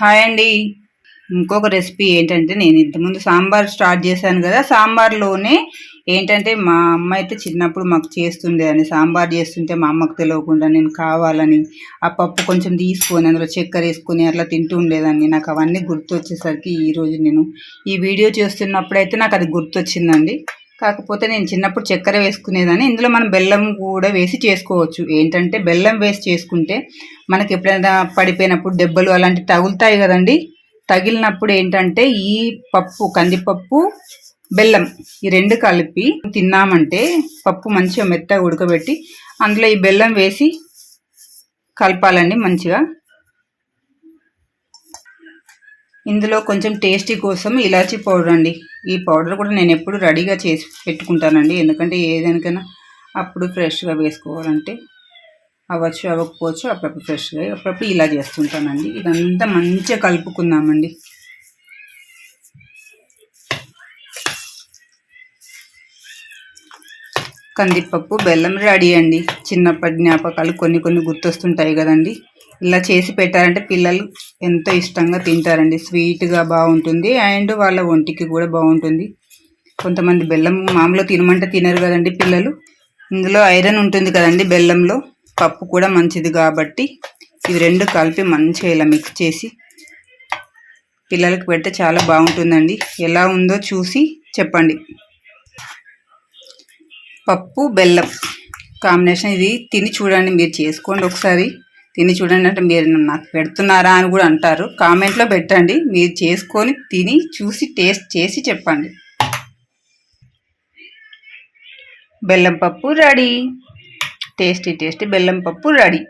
Hi అండి. ఇంకొక recipe ఏంటంటే నేను ఇంతకుముందు సాంబార్ స్టార్ట్ చేశాను కదా సాంబార్లోనే ఏంటంటే మా అమ్మ అయితే చిన్నప్పుడు మాకు చేస్తుండే అని సాంబార్ చేస్తుంటే మా అమ్మకు తెలియకుండా నేను కావాలని ఆ పప్పు కొంచెం తీసుకొని అందులో చక్కెర వేసుకొని అట్లా తింటూ ఉండేదాన్ని నాకు అవన్నీ గుర్తొచ్చేసరికి ఈరోజు నేను ఈ వీడియో చేస్తున్నప్పుడైతే అయితే నాకు అది గుర్తొచ్చిందండి. కాకపోతే నేను చిన్నప్పుడు చక్కెర వేసుకునేదాన్ని. ఇందులో మనం బెల్లం కూడా వేసి చేసుకోవచ్చు. ఏంటంటే బెల్లం వేసి చేసుకుంటే మనకి ఎప్పుడైనా పడిపోయినప్పుడు దెబ్బలు అలాంటివి తగులుతాయి కదండి. తగిలినప్పుడు ఏంటంటే ఈ పప్పు కందిపప్పు బెల్లం ఈ రెండు కలిపి తిన్నామంటే పప్పు మంచిగా మెత్తగా ఉడకబెట్టి అందులో ఈ బెల్లం వేసి కలపాలండి మంచిగా. ఇందులో కొంచెం టేస్టీ కోసం ఇలాచీ పౌడర్ అండి. ఈ పౌడర్ కూడా నేను ఎప్పుడు రెడీగా చేసి పెట్టుకుంటానండి. ఎందుకంటే ఏదైనా అప్పుడు ఫ్రెష్గా వేసుకోవాలంటే అవ్వచ్చు అవ్వకపోవచ్చు అప్పుడప్పుడు ఫ్రెష్గా అప్పుడప్పుడు ఇలా చేస్తుంటానండి. ఇదంతా మంచిగా కలుపుకుందామండి. కందిపప్పు బెల్లం రెడీ అండి. చిన్నప్పటి జ్ఞాపకాలు కొన్ని కొన్ని గుర్తొస్తుంటాయి కదండి. ఇలా చేసి పెట్టారంటే పిల్లలు ఎంతో ఇష్టంగా తింటారండి. స్వీట్గా బాగుంటుంది. అండ్ వాళ్ళ ఒంటికి కూడా బాగుంటుంది. కొంతమంది బెల్లం మామూలుగా తినమంటే తినరు కదండి పిల్లలు. ఇందులో ఐరన్ ఉంటుంది కదండి బెల్లంలో. పప్పు కూడా మంచిది కాబట్టి ఇవి రెండు కలిపి మంచిగా ఇలా మిక్స్ చేసి పిల్లలకు పెడితే చాలా బాగుంటుందండి. ఎలా ఉందో చూసి చెప్పండి. పప్పు బెల్లం కాంబినేషన్ ఇది తిని చూడండి. మీరు చేసుకోండి ఒకసారి. తిని చూడండి అంటే మీరు నాకు పెడుతున్నారా అని కూడా అంటారు. కామెంట్లో పెట్టండి. మీరు చేసుకొని తిని చూసి టేస్ట్ చేసి చెప్పండి. బెల్లం పప్పు రెడీ. టేస్టీ టేస్టీ బెల్లం పప్పు రెడీ.